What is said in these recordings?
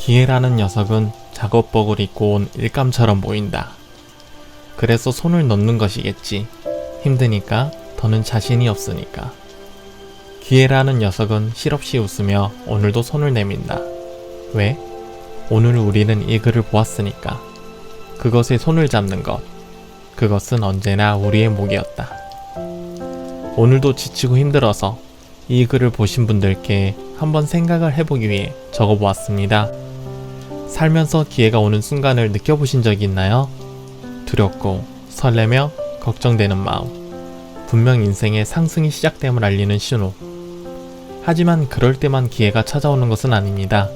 기회라는 녀석은 작업복을 입고 온 일감처럼 보인다. 그래서 손을 넣는 것이겠지. 힘드니까, 더는 자신이 없으니까. 기회라는 녀석은 실없이 웃으며 오늘도 손을 내민다. 왜? 오늘 우리는 이 글을 보았으니까. 그것에 손을 잡는 것. 그것은 언제나 우리의 목이었다. 오늘도 지치고 힘들어서 이 글을 보신 분들께 한번 생각을 해보기 위해 적어보았습니다. 살면서 기회가 오는 순간을 느껴보신 적이 있나요? 두렵고 설레며 걱정되는 마음. 분명 인생의 상승이 시작됨을 알리는 신호. 하지만 그럴 때만 기회가 찾아오는 것은 아닙니다.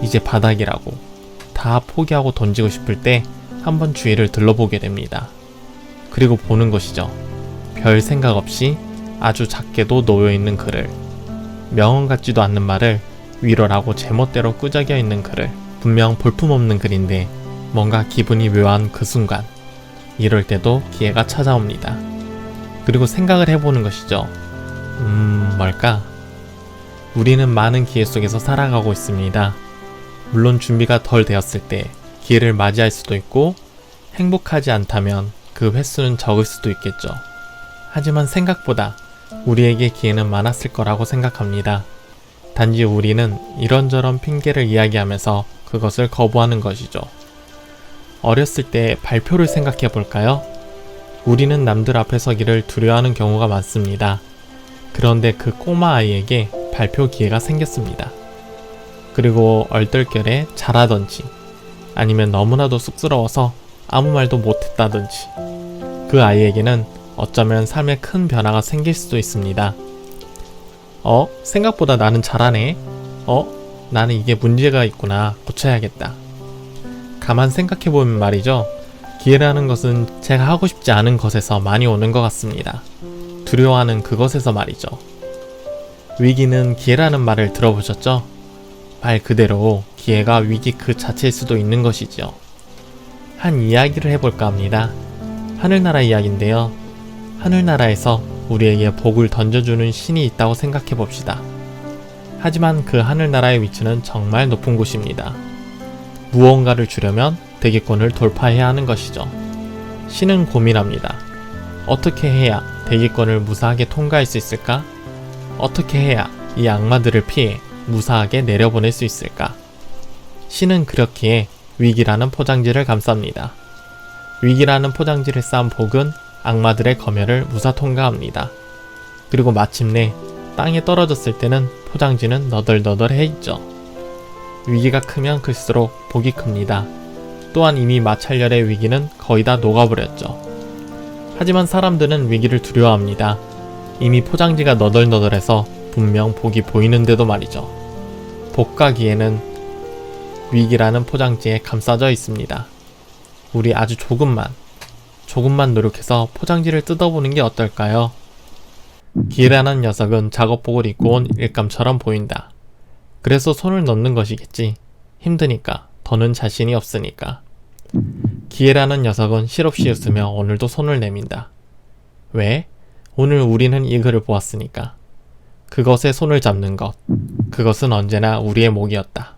이제 바닥이라고 다 포기하고 던지고 싶을 때 한번 주위를 들러보게 됩니다. 그리고 보는 것이죠. 별 생각 없이 아주 작게도 놓여있는 글을. 명언 같지도 않는 말을 위로라고 제멋대로 꾸작여 있는 글을. 분명 볼품없는 글인데 뭔가 기분이 묘한 그 순간. 이럴 때도 기회가 찾아옵니다. 그리고 생각을 해보는 것이죠. 음, 뭘까? 우리는 많은 기회 속에서 살아가고 있습니다. 물론 준비가 덜 되었을 때 기회를 맞이할 수도 있고 행복하지 않다면 그 횟수는 적을 수도 있겠죠. 하지만 생각보다 우리에게 기회는 많았을 거라고 생각합니다. 단지 우리는 이런저런 핑계를 이야기하면서 그것을 거부하는 것이죠. 어렸을 때 발표를 생각해 볼까요? 우리는 남들 앞에 서기를 두려워하는 경우가 많습니다. 그런데 그 꼬마 아이에게 발표 기회가 생겼습니다. 그리고 얼떨결에 잘하던지 아니면 너무나도 쑥스러워서 아무 말도 못했다든지 그 아이에게는 어쩌면 삶에 큰 변화가 생길 수도 있습니다. 어? 생각보다 나는 잘하네. 어? 나는 이게 문제가 있구나. 고쳐야겠다. 가만 생각해보면 말이죠. 기회라는 것은 제가 하고 싶지 않은 것에서 많이 오는 것 같습니다. 두려워하는 그것에서 말이죠. 위기는 기회라는 말을 들어보셨죠? 말 그대로 기회가 위기 그 자체일 수도 있는 것이지요. 한 이야기를 해볼까 합니다. 하늘나라 이야기인데요. 하늘나라에서 우리에게 복을 던져주는 신이 있다고 생각해 봅시다. 하지만 그 하늘나라의 위치는 정말 높은 곳입니다. 무언가를 주려면 대기권을 돌파해야 하는 것이죠. 신은 고민합니다. 어떻게 해야 대기권을 무사하게 통과할 수 있을까? 어떻게 해야 이 악마들을 피해 무사하게 내려보낼 수 있을까? 신은 그렇기에 위기라는 포장지를 감쌉니다. 위기라는 포장지를 쌓은 복은 악마들의 검열을 무사 통과합니다. 그리고 마침내 땅에 떨어졌을 때는 포장지는 너덜너덜해 있죠. 위기가 크면 클수록 복이 큽니다. 또한 이미 마찰열의 위기는 거의 다 녹아버렸죠. 하지만 사람들은 위기를 두려워합니다. 이미 포장지가 너덜너덜해서 분명 복이 보이는데도 말이죠. 복과 기회는 위기라는 포장지에 감싸져 있습니다. 우리 아주 조금만, 조금만 노력해서 포장지를 뜯어보는 게 어떨까요? 기회라는 녀석은 작업복을 입고 온 일감처럼 보인다. 그래서 손을 넣는 것이겠지. 힘드니까, 더는 자신이 없으니까. 기회라는 녀석은 실없이 웃으며 오늘도 손을 내민다. 왜? 오늘 우리는 이 글을 보았으니까. 그것에 손을 잡는 것. 그것은 언제나 우리의 목이었다.